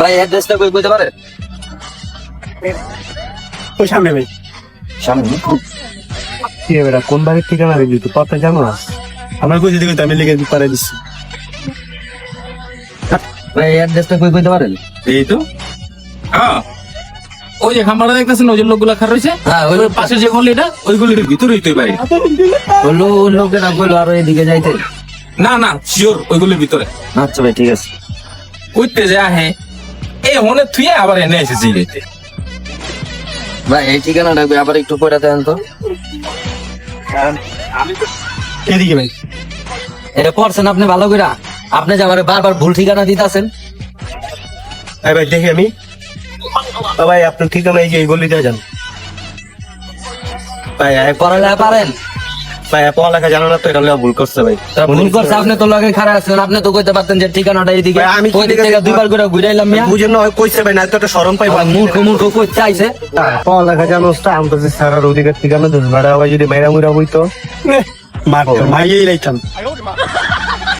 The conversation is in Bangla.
ভাই অ্যাড্রেসটা কই কইতে পারে? ওই সামনে ভাই। সামনে? কি হবে কোন বাড়ির ঠিকানা দিবি তো কথা জানো না আমার কইছি দেখি আমি লিখে পারে দিচ্ছি। ভাই অ্যাড্রেসটা কই কইতে পারেন এই তো। হ্যাঁ। ওই যে খাম্বাটা দেখতেছেন ওই যে লোকগুলা খার রয়েছে? হ্যাঁ ওই ওই পাশে যে গলিটা ওই গলির ভিতরেই তো বাড়ি। বলল লোকেরা বলল আর এদিকে যাইতে। না না শিওর ওই গলির ভিতরে। আচ্ছা ভাই ঠিক আছে। কইতে যে আহে। এই হনে তুই আবার এনে এসেছি ভাই এই ঠিকানাটা আবার একটু পড়ে দেন তো। এদিকে ভাই। এটা পড়ছেন আপনি ভালো করে আপনি যে আমার বারবার ভুল ঠিকানা দিতেছেন। এই ভাই দেখি আমি। ভাই আপনার ঠিকানা এই যে এই গলিতে যান। ভাই পড়ালেখা পারেন। ভাই পড়ালেখা জানো না তো এটা ভুল করছে ভাই। তা ভুল করছে আপনি তো লগে খারাপ আছেন আপনি তো কইতে পারতেন যে ঠিকানাটা এইদিকে আমি ওই দিক ঠিকানা- থেকে দুইবার করে ঘুরাইলাম মিয়া। বুঝেন না কইছে ভাই না তো একটা শরম পাই মূর্খ মূর্খ কই চাইছে পড়ালেখা জানোস তো আমি তো স্যারের ওদিকে ঠিকানা ভাড়া যদি মেয়েরা মুরা বইতো মারতো মাইয়েই লাইতাম।